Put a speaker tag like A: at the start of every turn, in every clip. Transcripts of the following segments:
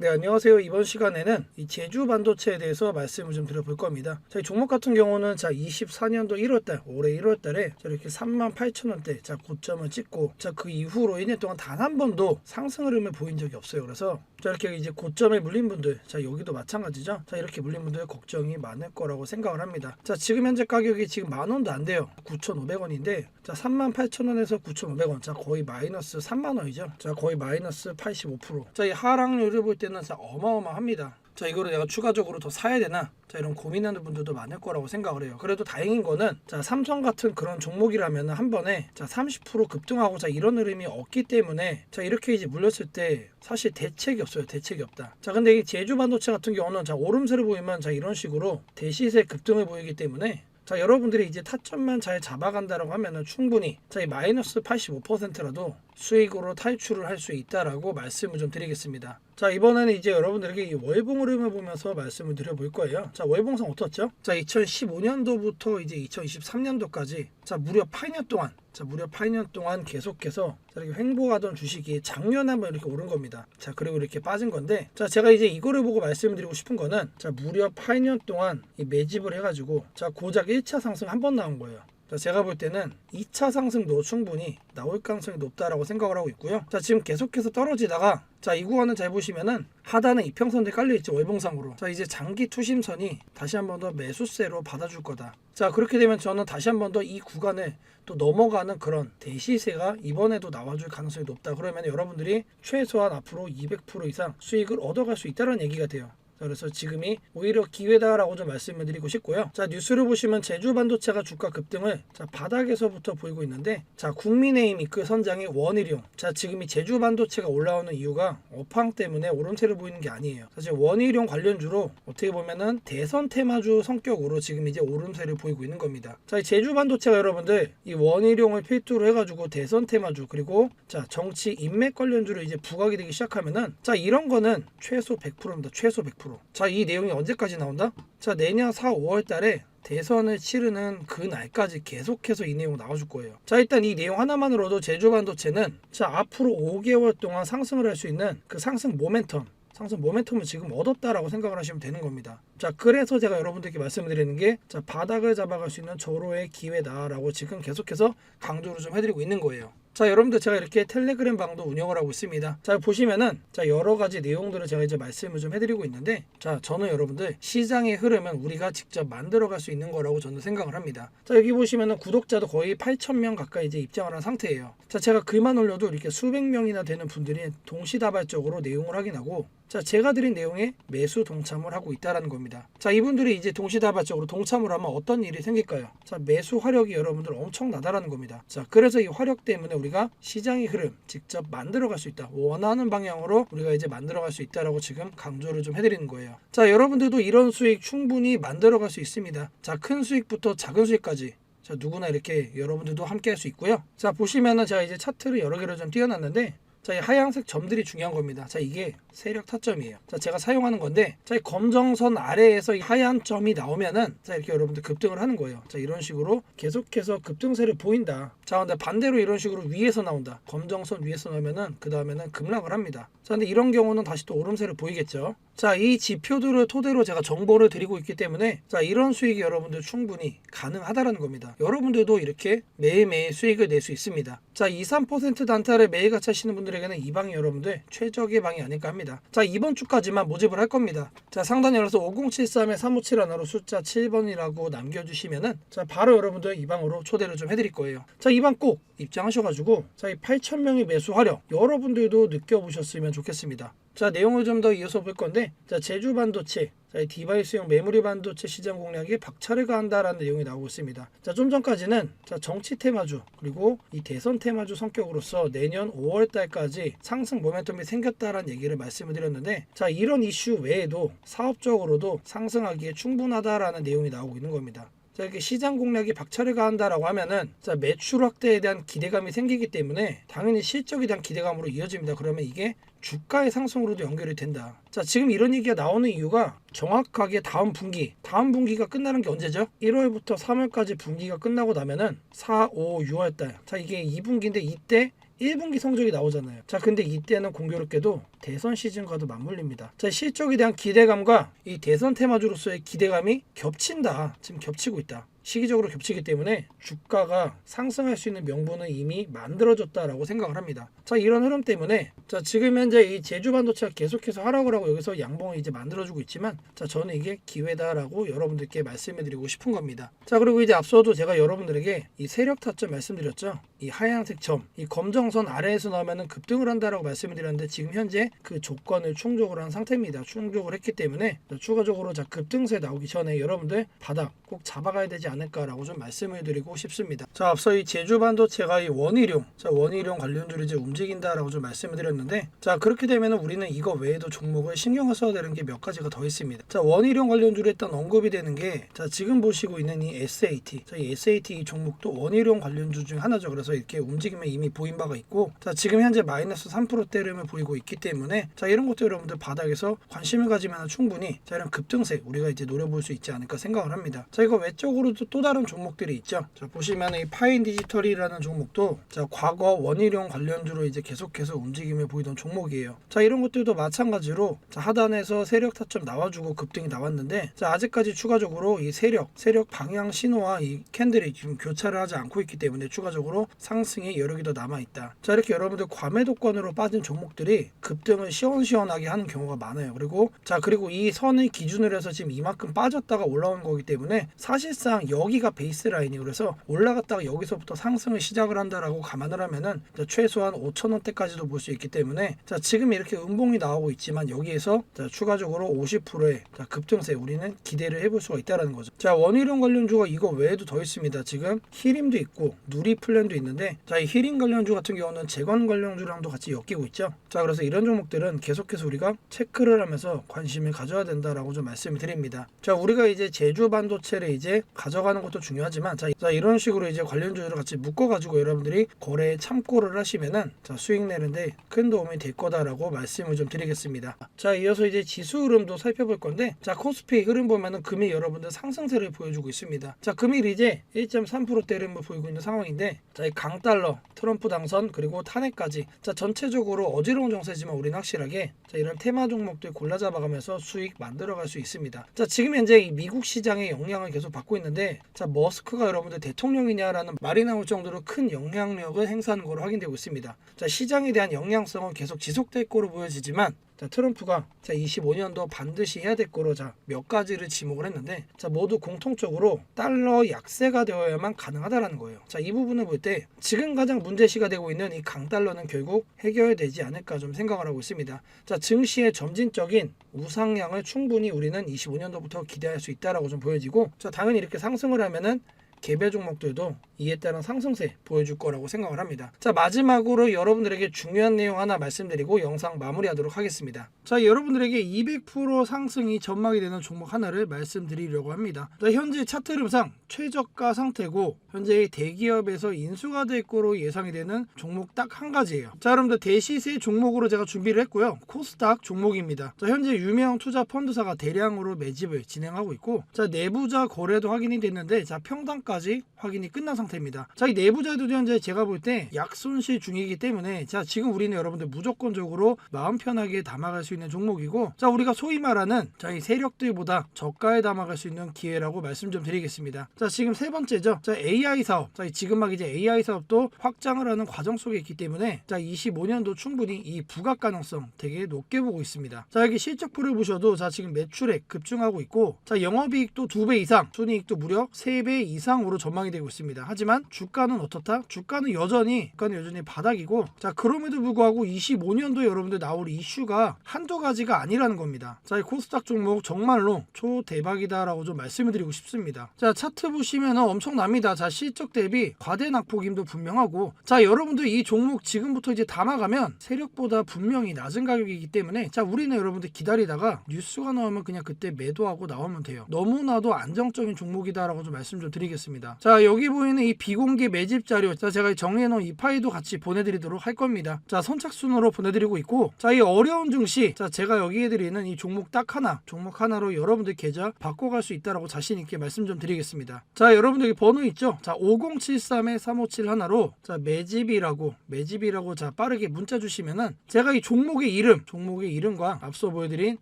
A: 네, 안녕하세요. 이번 시간에는 이 제주 반도체에 대해서 말씀을 좀 드려볼 겁니다. 자, 이 종목 같은 경우는 자, 24년도 1월달, 올해 1월달에 자, 이렇게 38,000원대 자, 고점을 찍고 자, 그 이후로 1년 동안 단 한 번도 상승 흐름을 보인 적이 없어요. 그래서 자, 이렇게 이제 고점에 물린 분들, 자, 여기도 마찬가지죠. 자, 이렇게 물린 분들 걱정이 많을 거라고 생각을 합니다. 자, 지금 현재 가격이 지금 만 원도 안 돼요. 9,500원인데 자, 38,000원에서 9,500원. 자, 거의 마이너스 3만 원이죠. 자, 거의 마이너스 85%. 자, 이 하락률을 볼때 는 진짜 어마어마합니다. 자, 이거를 내가 추가적으로 더 사야 되나? 자, 이런 고민하는 분들도 많을 거라고 생각을 해요. 그래도 다행인 거는 자, 삼성 같은 그런 종목이라면 한 번에 자, 30% 급등하고 자, 이런 흐름이 없기 때문에 자, 이렇게 이제 물렸을 때 사실 대책이 없어요. 대책이 없다. 자, 근데 이 제주 반도체 같은 경우는 자, 오름세를 보이면 자, 이런 식으로 대시세 급등을 보이기 때문에 자 여러분들이 이제 타점만 잘 잡아간다라고 하면은 충분히 자 이 마이너스 85%라도 수익으로 탈출을 할 수 있다라고 말씀을 좀 드리겠습니다. 자 이번에는 이제 여러분들에게 이 월봉 흐름을 보면서 말씀을 드려볼 거예요. 자 월봉상 어떻죠? 자 2015년도부터 이제 2023년도까지 자 무려 8년 동안 자 무려 8년 동안 계속해서 자, 이렇게 횡보하던 주식이 작년에 한번 이렇게 오른 겁니다. 자 그리고 이렇게 빠진 건데 자 제가 이제 이거를 보고 말씀드리고 싶은 거는 자 무려 8년 동안 이 매집을 해가지고 자 고작 1차 상승 한 번 나온 거예요. 자, 제가 볼 때는 2차 상승도 충분히 나올 가능성이 높다라고 생각을 하고 있고요. 자, 지금 계속해서 떨어지다가 자, 이 구간은 잘 보시면은 하단에 이평선들이 깔려 있죠. 월봉상으로. 자, 이제 장기 투심선이 다시 한 번 더 매수세로 받아줄 거다. 자, 그렇게 되면 저는 다시 한 번 더 이 구간을 또 넘어가는 그런 대시세가 이번에도 나와줄 가능성이 높다. 그러면 여러분들이 최소한 앞으로 200% 이상 수익을 얻어갈 수 있다는 얘기가 돼요. 자, 그래서 지금이 오히려 기회다라고 좀 말씀을 드리고 싶고요. 자 뉴스를 보시면 제주 반도체가 주가 급등을 자 바닥에서부터 보이고 있는데 자 국민의힘 이그 선장의 원일용 자 지금이 제주 반도체가 올라오는 이유가 업황 때문에 오름세를 보이는 게 아니에요. 사실 원일용 관련주로 어떻게 보면은 대선 테마주 성격으로 지금 이제 오름세를 보이고 있는 겁니다. 자이 제주 반도체가 여러분들 이 원일용을 필두로 해가지고 대선 테마주 그리고 자 정치 인맥 관련주를 이제 부각이 되기 시작하면은 자 이런 거는 최소 100%입니다. 최소 100%. 자, 이 내용이 언제까지 나온다? 자, 내년 4, 5월 달에 대선을 치르는 그 날까지 계속해서 이 내용 나와줄 거예요. 자, 일단 이 내용 하나만으로도 제주 반도체는 자, 앞으로 5개월 동안 상승을 할 수 있는 그 상승 모멘텀 상승 모멘텀을 지금 얻었다라고 생각을 하시면 되는 겁니다. 자, 그래서 제가 여러분들께 말씀을 드리는 게 자, 바닥을 잡아갈 수 있는 절호의 기회다라고 지금 계속해서 강조를 좀 해드리고 있는 거예요. 자, 여러분들 제가 이렇게 텔레그램 방도 운영을 하고 있습니다. 자, 보시면은 자, 여러 가지 내용들을 제가 이제 말씀을 좀 해드리고 있는데 자, 저는 여러분들 시장의 흐름은 우리가 직접 만들어 갈 수 있는 거라고 저는 생각을 합니다. 자, 여기 보시면은 구독자도 거의 8,000명 가까이 이제 입장을 한 상태예요. 자, 제가 글만 올려도 이렇게 수백 명이나 되는 분들이 동시다발적으로 내용을 확인하고 자, 제가 드린 내용에 매수 동참을 하고 있다라는 겁니다. 자, 이분들이 이제 동시다발적으로 동참을 하면 어떤 일이 생길까요? 자, 매수 화력이 여러분들 엄청나다라는 겁니다. 자, 그래서 이 화력 때문에 우리가 시장의 흐름 직접 만들어갈 수 있다. 원하는 방향으로 우리가 이제 만들어갈 수 있다라고 지금 강조를 좀 해드리는 거예요. 자, 여러분들도 이런 수익 충분히 만들어갈 수 있습니다. 자, 큰 수익부터 작은 수익까지 자, 누구나 이렇게 여러분들도 함께 할 수 있고요. 자, 보시면은 제가 이제 차트를 여러 개를 좀 띄워놨는데 자, 이 하얀색 점들이 중요한 겁니다. 자, 이게 세력 타점이에요. 자, 제가 사용하는 건데, 자, 이 검정선 아래에서 이 하얀 점이 나오면은, 자, 이렇게 여러분들 급등을 하는 거예요. 자, 이런 식으로 계속해서 급등세를 보인다. 자, 근데 반대로 이런 식으로 위에서 나온다. 검정선 위에서 나오면은, 그 다음에는 급락을 합니다. 자, 근데 이런 경우는 다시 또 오름세를 보이겠죠. 자, 이 지표들을 토대로 제가 정보를 드리고 있기 때문에, 자, 이런 수익이 여러분들 충분히 가능하다라는 겁니다. 여러분들도 이렇게 매일매일 수익을 낼 수 있습니다. 자, 2, 3% 단타를 매일 같이 하시는 분들 에게는 이 방이 여러분들 최적의 방이 아닐까 합니다. 자, 이번 주까지만 모집을 할 겁니다. 자, 상단 열어서 5073에 3571로 숫자 7번이라고 남겨주시면은, 자, 바로 여러분들 이 방으로 초대를 좀 해드릴 거예요. 자, 이 방 꼭 입장하셔가지고, 자, 이 8,000명의 매수 화력, 여러분들도 느껴보셨으면 좋겠습니다. 자 내용을 좀 더 이어서 볼 건데 자 제주 반도체 자, 이 디바이스용 메모리 반도체 시장 공략에 박차를 가한다라는 내용이 나오고 있습니다. 자, 좀 전까지는 자, 정치 테마주 그리고 이 대선 테마주 성격으로서 내년 5월 달까지 상승 모멘텀이 생겼다라는 얘기를 말씀을 드렸는데 자, 이런 이슈 외에도 사업적으로도 상승하기에 충분하다라는 내용이 나오고 있는 겁니다. 자, 이렇게 시장 공략이 박차를 가한다라고 하면은 자, 매출 확대에 대한 기대감이 생기기 때문에 당연히 실적에 대한 기대감으로 이어집니다. 그러면 이게 주가의 상승으로도 연결이 된다. 자, 지금 이런 얘기가 나오는 이유가 정확하게 다음 분기, 다음 분기가 끝나는 게 언제죠? 1월부터 3월까지 분기가 끝나고 나면은 4, 5, 6월 달. 자, 이게 2분기인데 이때 1분기 성적이 나오잖아요. 자, 근데 이때는 공교롭게도 대선 시즌과도 맞물립니다. 자, 실적에 대한 기대감과 이 대선 테마주로서의 기대감이 겹친다. 지금 겹치고 있다. 시기적으로 겹치기 때문에 주가가 상승할 수 있는 명분은 이미 만들어졌다라고 생각을 합니다. 자 이런 흐름 때문에 자 지금 현재 이 제주 반도체가 계속해서 하락을 하고 여기서 양봉을 이제 만들어주고 있지만 자 저는 이게 기회다라고 여러분들께 말씀해드리고 싶은 겁니다. 자 그리고 이제 앞서도 제가 여러분들에게 이 세력 타점 말씀드렸죠. 이 하얀색 점, 이 검정선 아래에서 나오면은 급등을 한다라고 말씀을 드렸는데 지금 현재 그 조건을 충족을 한 상태입니다. 충족을 했기 때문에 자, 추가적으로 자 급등세 나오기 전에 여러분들 바닥 꼭 잡아가야 되지 않을까라고 좀 말씀을 드리고 싶습니다. 자 앞서 이 제주 반도체가 이 원희룡, 자 원희룡 관련주를 이제 움직인다라고 좀 말씀을 드렸는데 자 그렇게 되면은 우리는 이거 외에도 종목을 신경을 써야 되는 게 몇 가지가 더 있습니다. 자 원희룡 관련주로 일단 언급이 되는 게 자 지금 보시고 있는 이 SAT, 자 이 SAT 이 종목도 원희룡 관련주 중 하나죠. 그래서 이렇게 움직임이 이미 보인 바가 있고 자 지금 현재 마이너스 3%대를 보이고 있기 때문에 자 이런 것도 여러분들 바닥에서 관심을 가지면 충분히 자 이런 급등세 우리가 이제 노려볼 수 있지 않을까 생각을 합니다. 자 이거 외적으로 도또 다른 종목들이 있죠. 자 보시면 이 파인 디지털이라는 종목도 자 과거 원희룡 관련주로 이제 계속해서 움직임을 보이던 종목이에요. 자 이런 것들도 마찬가지로 자 하단에서 세력 타점 나와주고 급등이 나왔는데 자 아직까지 추가적으로 이 세력 세력 방향 신호와 이 캔들이 지금 교차를 하지 않고 있기 때문에 추가적으로 상승의 여력이 더 남아 있다. 자 이렇게 여러분들 과매도권으로 빠진 종목들이 급등을 시원시원하게 하는 경우가 많아요. 그리고 자 그리고 이 선을 기준으로 해서 지금 이만큼 빠졌다가 올라온 거기 때문에 사실상 여기가 베이스 라인이 그래서 올라갔다가 여기서부터 상승을 시작을 한다라고 감안을 하면은 자, 최소한 5천 원대까지도 볼 수 있기 때문에 자 지금 이렇게 음봉이 나오고 있지만 여기에서 자, 추가적으로 50%의 자, 급등세 우리는 기대를 해볼 수가 있다라는 거죠. 자 원희룡 관련주가 이거 외에도 더 있습니다. 지금 히림도 있고 누리 플랜도 있는데 자이 히림 관련주 같은 경우는 재건 관련주랑도 같이 엮이고 있죠. 자 그래서 이런 종목들은 계속해서 우리가 체크를 하면서 관심을 가져야 된다라고 좀 말씀을 드립니다. 자 우리가 이제 제주 반도체를 이제 가져 가는 것도 중요하지만 자, 자 이런 식으로 이제 관련주를 같이 묶어가지고 여러분들이 거래에 참고를 하시면은 자 수익 내는데 큰 도움이 될 거다라고 말씀을 좀 드리겠습니다. 자 이어서 이제 지수 흐름도 살펴볼 건데 자 코스피 흐름 보면은 금일 여러분들 상승세를 보여주고 있습니다. 자 금일 이제 1.3%대 흐름을 보이고 있는 상황인데 자 이 강달러 트럼프 당선 그리고 탄핵까지 자 전체적으로 어지러운 정세지만 우리는 확실하게 자 이런 테마 종목들 골라 잡아가면서 수익 만들어갈 수 있습니다. 자 지금 현재 이 미국 시장의 영향을 계속 받고 있는데 자 머스크가 여러분들 대통령이냐라는 말이 나올 정도로 큰 영향력을 행사하는 것으로 확인되고 있습니다. 자 시장에 대한 영향성은 계속 지속될 거로 보여지지만 자, 트럼프가 자 25년도 반드시 해야 될 거로 자 몇 가지를 지목을 했는데 자 모두 공통적으로 달러 약세가 되어야만 가능하다라는 거예요. 자 이 부분을 볼 때 지금 가장 문제시가 되고 있는 이 강달러는 결국 해결되지 않을까 좀 생각을 하고 있습니다. 자 증시의 점진적인 우상향을 충분히 우리는 25년도부터 기대할 수 있다라고 좀 보여지고 자 당연히 이렇게 상승을 하면은 개별 종목들도 이에 따른 상승세 보여줄 거라고 생각을 합니다. 자 마지막으로 여러분들에게 중요한 내용 하나 말씀드리고 영상 마무리하도록 하겠습니다. 자 여러분들에게 200% 상승이 전망이 되는 종목 하나를 말씀드리려고 합니다. 자 현재 차트 흐름상 최저가 상태고 현재 대기업에서 인수가 될 거로 예상이 되는 종목 딱 한 가지예요. 자 여러분들 대시세 종목으로 제가 준비를 했고요. 코스닥 종목입니다. 자 현재 유명 투자 펀드사가 대량으로 매집을 진행하고 있고 자 내부자 거래도 확인이 됐는데 자 평 단까지 확인이 끝난 상태입니다. 자 이 내부자도 현재 제가 볼 때 약손실 중이기 때문에 자 지금 우리는 여러분들 무조건적으로 마음 편하게 담아갈 수 있는 종목이고 자 우리가 소위 말하는 자 이 세력들보다 저가에 담아갈 수 있는 기회라고 말씀 좀 드리겠습니다. 자 지금 세 번째죠. 자 AI 사업 자 지금 막 이제 AI 사업도 확장을 하는 과정 속에 있기 때문에 자 25년도 충분히 이 부각 가능성 되게 높게 보고 있습니다. 자 여기 실적표를 보셔도 자 지금 매출액 급증하고 있고 자 영업이익도 두 배 이상 순이익도 무려 세 배 이상 으로 전망이 되고 있습니다. 하지만 주가는 어떻다? 주가는 여전히 주가는 여전히 바닥이고 자 그럼에도 불구하고 25년도에 여러분들 나올 이슈가 한두 가지가 아니라는 겁니다. 자 이 코스닥 종목 정말로 초대박이다라고 좀 말씀을 드리고 싶습니다. 자 차트 보시면 엄청납니다. 자 실적 대비 과대 낙폭임도 분명하고 자 여러분들 이 종목 지금부터 이제 담아가면 세력보다 분명히 낮은 가격이기 때문에 자 우리는 여러분들 기다리다가 뉴스가 나오면 그냥 그때 매도하고 나오면 돼요. 너무나도 안정적인 종목이다라고 좀 말씀 좀 드리겠습니다. 보겠습니다. 자 여기 보이는 이 비공개 매집 자료 자 제가 정리해놓은 이 파일도 같이 보내드리도록 할 겁니다. 자 선착순으로 보내드리고 있고 자 이 어려운 증시 자 제가 여기 해드리는 이 종목 딱 하나 종목 하나로 여러분들 계좌 바꿔갈 수 있다라고 자신 있게 말씀 좀 드리겠습니다. 자 여러분들 여기 번호 있죠? 자 5073에 357 하나로 자 매집이라고 매집이라고 자 빠르게 문자 주시면은 제가 이 종목의 이름 종목의 이름과 앞서 보여드린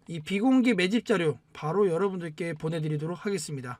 A: 이 비공개 매집 자료 바로 여러분들께 보내드리도록 하겠습니다.